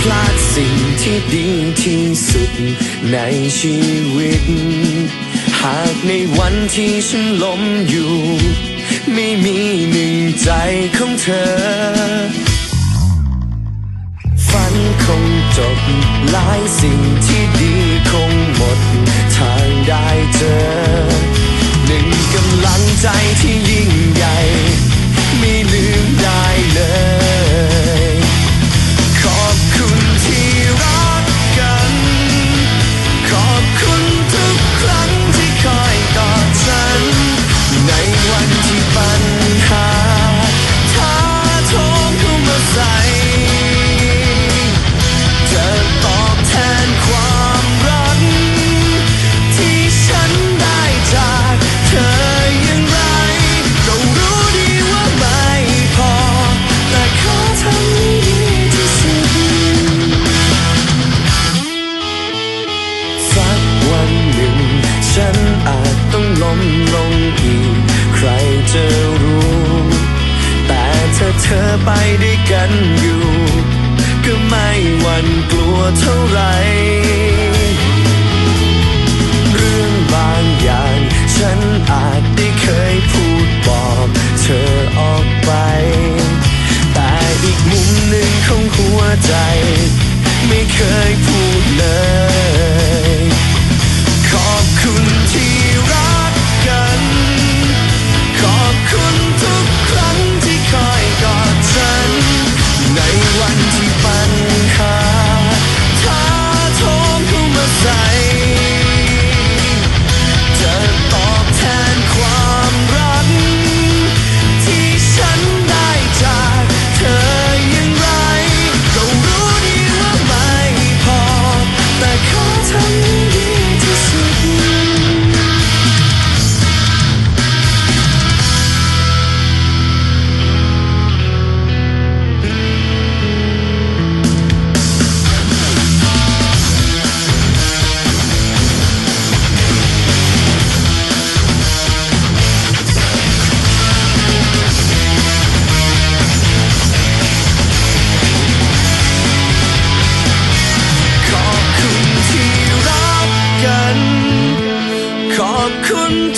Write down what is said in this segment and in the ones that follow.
พลาดสิ่งที่ดีที่สุดในชีวิต หากในวันที่ฉันล้มอยู่ ไม่มีหนึ่งใจของเธอ ฝันคงจบหลายสิ่งที่ดีคงหมด ต้องล้มลงอีก ใครจะรู้ แต่ถ้าเธอไปด้วยกันอยู่ ก็ไม่หวั่นกลัวเท่าไหร่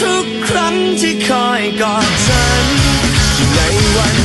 ทุกครั้งที่คอยกอดฉันในวัน